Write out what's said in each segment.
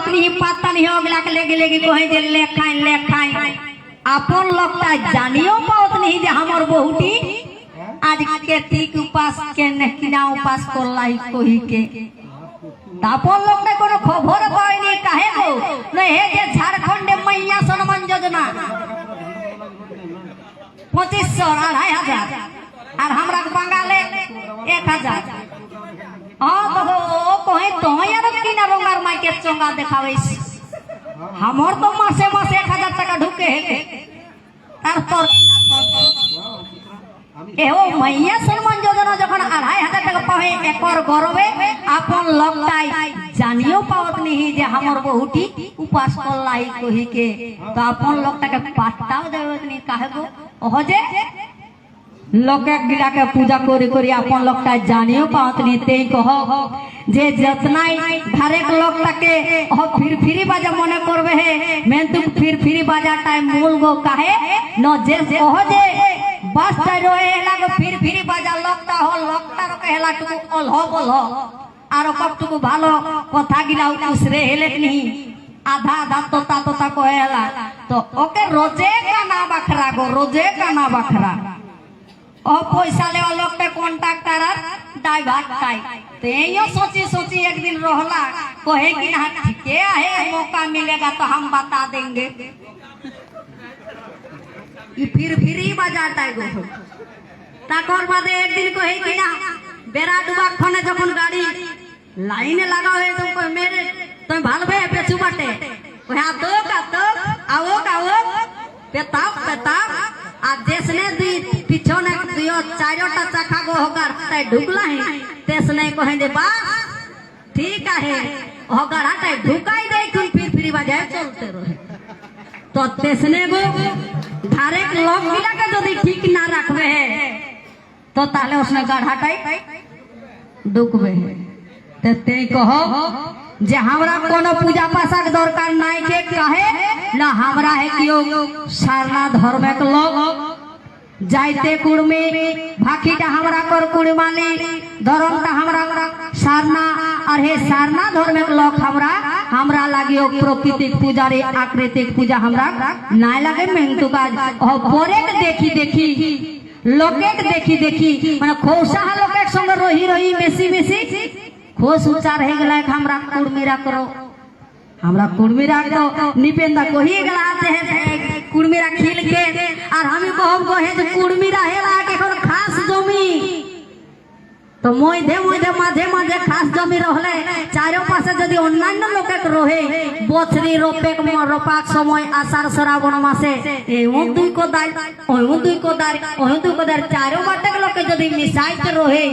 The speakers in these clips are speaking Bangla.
লোকনি পাতান হোক লাখ লেগে লেগে কহে যে লেখাই লেখাই আপন লোকটা জানিও পাওত নি যে আমার বহুটি আজকে ঠিক উপাস কে নাকি না উপাস করলাই কহিকে তাপর লোকটা কোনো খবর পায়নি কাহে গো না হে যে ঝাড়খণ্ডে মাইয়া সম্মান যোজনা। পঁচিশশো আড়াই হাজার। আর আমরা বাঙালে এক হাজার। অ কহে তয় আর কিনা রঙার মাইকে চঙ্গা দেখাবেস আমার তো মাসে মাসে এক হাজার টাকা ঢুকে হেলে। তারপর এও মাইয়া সম্মান যোজনা যখন আড়াই হাজার টাকা পাবে, একর গরবে, আপন লকটাই জানিও পাওয়াত যে আমার বহুটি উপাস করলাই কহিকে। তো আপন লকটাকে পাট্টাও দেবে কাহেব। ওহ যে লোকে গিলাকে পূজা করি করি আপন লোকটা জানিও পাওত নি, তেই কহ, যে যতনাই ঘরেক লোকটাকে ও ফির ফিরি বাজা মনে করবে হে। মেন তুম ফির ফিরি বাজাটাই মূল গো কাহে। ন যে কহ যে বাসটা রয়ে হেলাগো ফির ফিরি বাজা লোকটা হ, লোকটার হেলা টুকু অলহ বলহ। আর কতটুকু ভালো কথা গিলা উসরে হেলে নি। আধা আধা তোতা তোতা কহে হেলা তো ওকে রোজে কানা বাখরা গো, রোজে কানা বাখরা। ও পয়সা लेवा लोग पे कॉन्ट्रैक्टर ड्राइवर टाई तेयो सोची सोची एक दिन रोहला कहे कि ना ठीके है मौका मिलेगा तो हम बता देंगे ये फिर फिर ही বাজাটা গো তারপর বাদে একদিন কহে কি না বেড়া ডুবা খনে যখন গাড়ি লাইনে লাগা হয়ে তো কই মেরে তুমি ভালবে পেছু বাটে কহে আ তো কা তো আও आ देसने दी, पिछोने दियो चारोटा चखा गो होकर ते ढुकला है। तेसने को है दे बा ठीक है होकर हटे ढुकाई दे कि फिर फिर बजाय चलते रहे। तो तेसने गो धारेक लोग बिना के जदी ठीक ना रखवे है तो ताले उसने गढ़ाटाई डुकबे है। ते ते कहो, जे हमरा कोनो पूजा पासा के दरकार ना না, হামরা হে কেউ সারনা ধর্মেক লোক। যাইতে কুড়মে ভাকিটা হামরা কর কুড়মালে ধরমটা হামরা সারনা, আর হে সারনা ধর্মের লোক হামরা হামরা লাগিও প্রকৃতিক পূজারে আকৃতিক পূজা হামরা নাই লাগে মেন্তু কাজ। পরেক দেখি দেখি, লোকেক দেখি দেখি মানে খোসা লোকের সঙ্গে রহি রহি মেশি মেশি খোস উচার হয়ে গেল হামরা কুড়মিরা করো। हमरा कुड़मीरा तो निपेंदा को ही गलाते हैं कुड़मीरा खिल के और हम कहब कहे যে কুড়মিরা হেলা এখন খাস জমি তো মধ্যে মধ্যে মাঝে মাঝে খাস জমি রহলে চারো পাশে যদি অন্যান্য লোকে রহে বছরি রোপে রোপাক সময় আষাঢ় শ্রাবণ মাসে এও দুই কোদাল ওও দুই কোদাল ওও দুই কোদাল চারো বাটেক লোকে যদি মিশাইতে রহে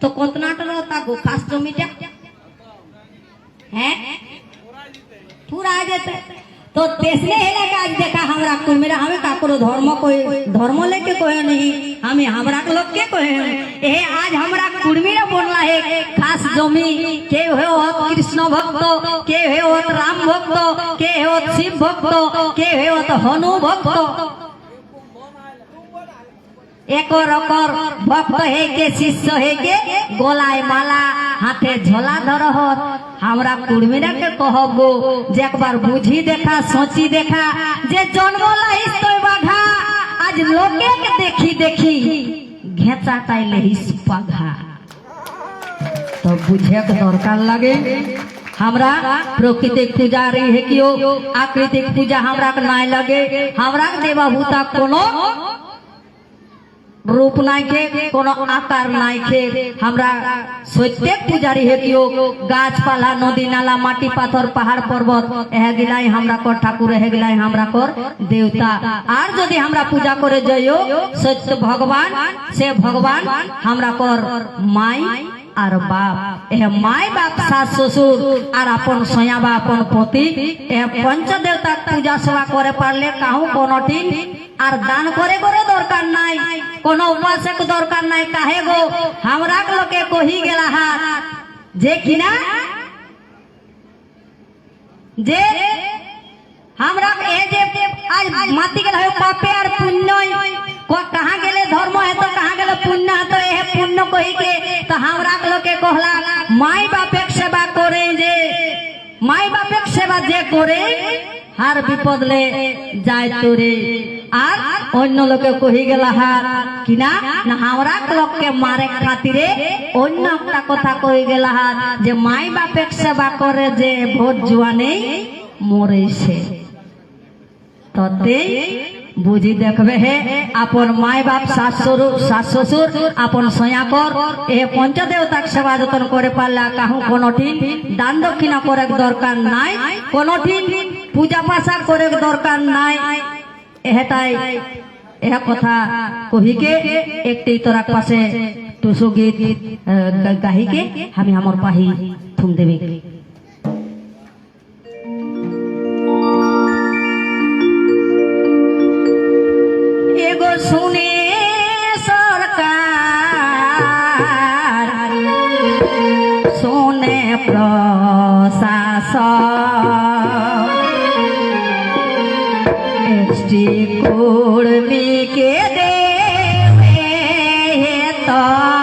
তো কতনাটা রহতা গো খাস জমিটা हैं पूरा आ जाते तो तेसरे हेला का आज देखा हमरा कुल मेरा हमें काकरो धर्म कोई धर्म लेके कोई नहीं हमें हमरा के लोग के कोई ए आज हमरा कुर्मीरा बोलला है खास जमी के हो कृष्ण भक्त के हो राम भक्त के हो शिव भक्त के हो हनु भक्त একর অকর ভক্ত হেকে শিষ্য হেকে গলায় মালা হাতে ঝোলা ধরহত আমরা কুড়মিরাকে কহব গো যে একবার বুঝি দেখা সোচি দেখা যে জন্ম লাইস তোই বাঘা আজ লোকে দেখি দেখি ঘেঁচা তাইলে হিস পাঘা তো বুঝে দরকার লাগে हमरा प्राकृतिक पूजा रही है कि आकृतिक पूजा हमरा के नहीं लगे हमरा के देवा भूता कोनो রূপ নাইকে, কোন আকার নাইকে। আমরা প্রত্যেক পূজারী হেতিও গাছপালা, নদী নালা, মাটি, পাথর, পাহাড়, পর্বত এগিলাই আমরা কর, ঠাকুর এগিলাই আমরা কর দেবতা আর যদি আমরা পূজা করে যাইও, সত্য ভগবান, সে ভগবান আমরা কর, মাই আর বাপ। এ মাই, বাপ শাশ শ্বশুর আর আপন সয়া বা আপন পতি, এ পঞ্চদেবতা পূজা সেবা করে পারলে কাহু কোনটি আর দান করে করে দরকার নাই। কোন উপাসক দরকার নাই কাহে গো? হামরা লোকে কহি গেলা হাত। যে কিনা? যে আমরা এই যে আজ মাতি গেল পাপে আর পুণ্য কাহা গেলে ধর্ম হেতো কাহা গেলে পুণ্য হেতো এ পুণ্য কহিকে তো আমরা লোকে কহলা, মাই বাপের সেবা করে যে, মাই বাপের সেবা যে করে হার বিপদলে যায় তোরে আর অন্য লোকে কহি গেল, হার, কিনা? না আমরা লোককে মারে খাতিরে অন্য একটা কথা কই গেল, হার, যে মাই বাপের সেবা করে যে ভোট জুয়ানে মরেছে। ততে বুঝি দেখবে হে, আপন মায় বাপ শাশুর শাশ শ্বশুর আপন সয়াকর, এ পঞ্চদেবতাক সেবা যতন করে পারলে কাহু কোনঠিন দান দক্ষিণা করে দরকার নাই। কোনঠিন পূজা পাশা করে দরকার নাই। এটাই এহা কথা কহিকে একটি তোরা পাশে টুসু গীত গাহিকে আমি আমার পাহি থুম দেবে। প্রশাসন এসটি কর্মীকে দেবে তর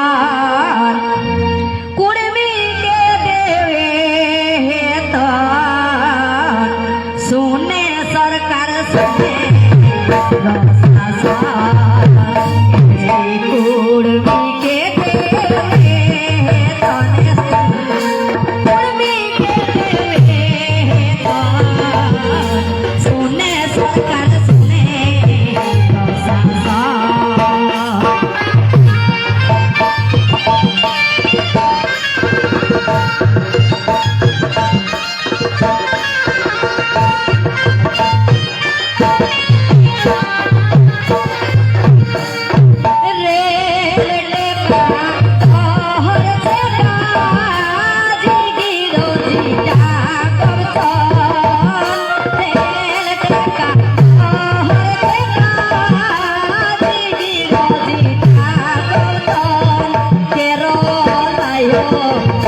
哎呦。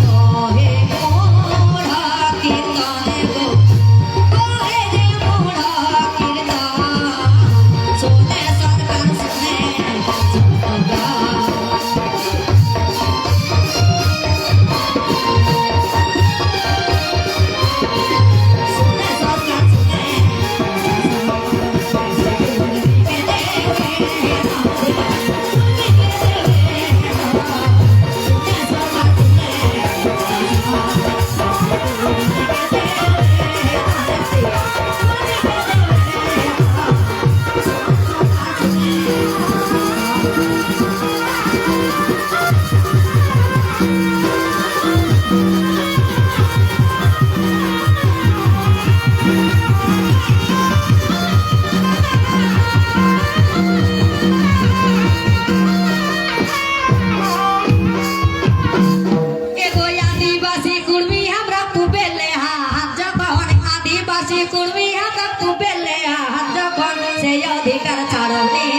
কহে মোড়া অধিকার ছাড়বে